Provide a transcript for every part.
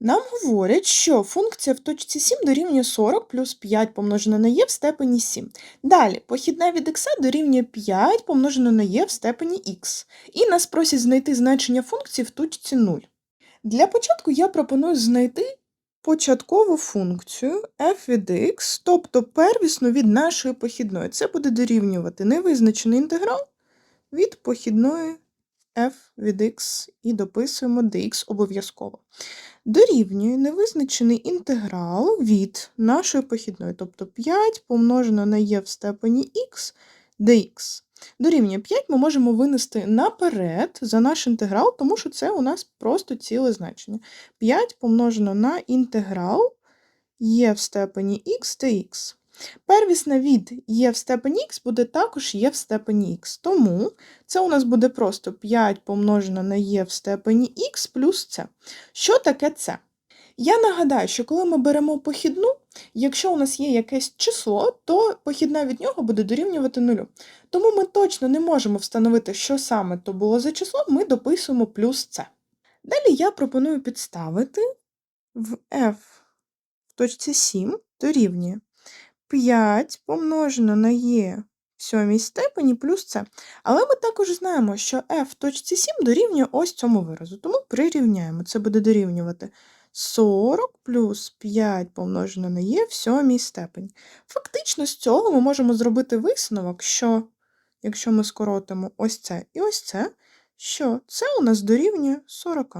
Нам говорять, що функція в точці 7 дорівнює 40 плюс 5 помножено на e в степені 7. Далі, похідна від х дорівнює 5 помножено на e в степені х. І нас просять знайти значення функції в точці 0. Для початку я пропоную знайти початкову функцію f від x, тобто первісну від нашої похідної. Це буде дорівнювати невизначений інтеграл від похідної f від x і дописуємо dx обов'язково. Дорівнює невизначений інтеграл від нашої похідної, тобто 5 помножено на e в степені x dx. Дорівнює 5 ми можемо винести наперед за наш інтеграл, тому що це у нас просто ціле значення. 5 помножено на інтеграл e в степені x dx. Первісна від e в степені x буде також e в степені x. Тому це у нас буде просто 5 помножено на e в степені x плюс c. Що таке це? Я нагадаю, що коли ми беремо похідну, якщо у нас є якесь число, то похідна від нього буде дорівнювати нулю. Тому ми точно не можемо встановити, що саме то було за число, ми дописуємо плюс c. Далі я пропоную підставити в f в точці 7 дорівнює 5 помножено на e в сьомій степені плюс c. Але ми також знаємо, що f в точці 7 дорівнює ось цьому виразу, тому прирівняємо. Це буде дорівнювати 40 плюс 5 помножено на e в сьомій степені. Фактично з цього ми можемо зробити висновок, що якщо ми скоротимо ось це і ось це, що це у нас дорівнює 40.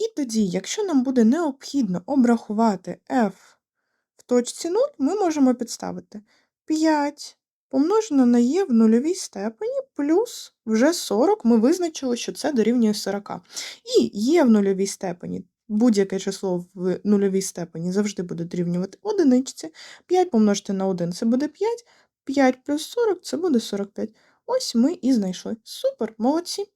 І тоді, якщо нам буде необхідно обрахувати f в точці 0, ми можемо підставити 5 помножено на e в нульовій степені плюс вже 40, ми визначили, що це дорівнює 40. І e в нульовій степені, будь-яке число в нульовій степені завжди буде дорівнювати одиничці. 5 помножити на 1 це буде 5, 5 плюс 40 це буде 45. Ось ми і знайшли. Супер, молодці!